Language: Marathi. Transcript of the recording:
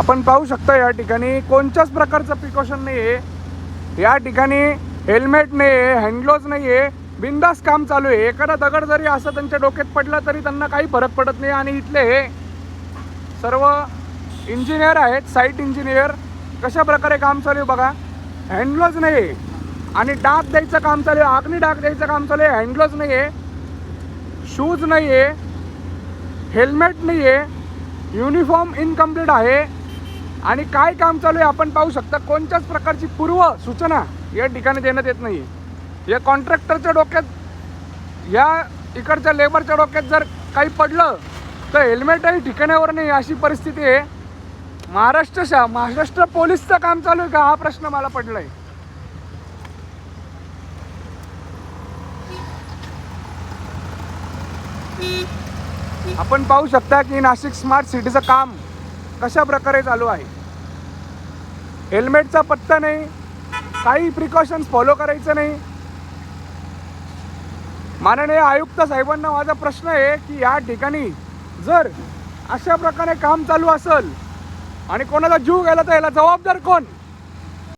आपण पाहू शकता या ठिकाणी कोणत्याच प्रकारचं प्रिकॉशन नाही आहे या ठिकाणी हेल्मेट नाही आहे हँडग्लोज नाही आहे बिंदास काम चालू आहे. एखादा दगड जरी असं त्यांच्या डोक्यात पडला तरी त्यांना काही फरक पडत नाही. आणि इथले हे सर्व इंजिनियर आहेत साईट इंजिनियर कशा प्रकारे काम चालू आहे बघा. हँडग्लोज नाही आहे आणि डाग द्यायचं काम चालू आहे. आग्नी डाग द्यायचं काम चालू आहे. हँडग्लोज नाही आहे शूज नाही आहे हेल्मेट नाही आहे युनिफॉर्म इनकम्प्लीट आहे. आणि काय काम चालू आहे आपण पाहू शकता. कोणत्याच प्रकारची पूर्व सूचना या ठिकाणी देण्यात येत नाही या कॉन्ट्रॅक्टरच्या डोक्यात या इकडच्या लेबरच्या डोक्यात जर काही पडलं तर हेल्मेटही ठिकाणावर नाही अशी परिस्थिती आहे. महाराष्ट्र शा महाराष्ट्र पोलीसचं काम चालू आहे का? हा प्रश्न मला पडला आहे आपण पाहू शकता की नाशिक स्मार्ट सिटीचं काम कशा प्रकारे चालू आहे? हेल्मेटचा पत्ता नाही काही प्रिकॉशन्स फॉलो करायचं नाही. माननीय आयुक्त साहेबांना माझा प्रश्न आहे की या ठिकाणी जर अशा प्रकारे काम चालू असेल आणि कोणाचा जीव गेला तर याला जबाबदार कोण?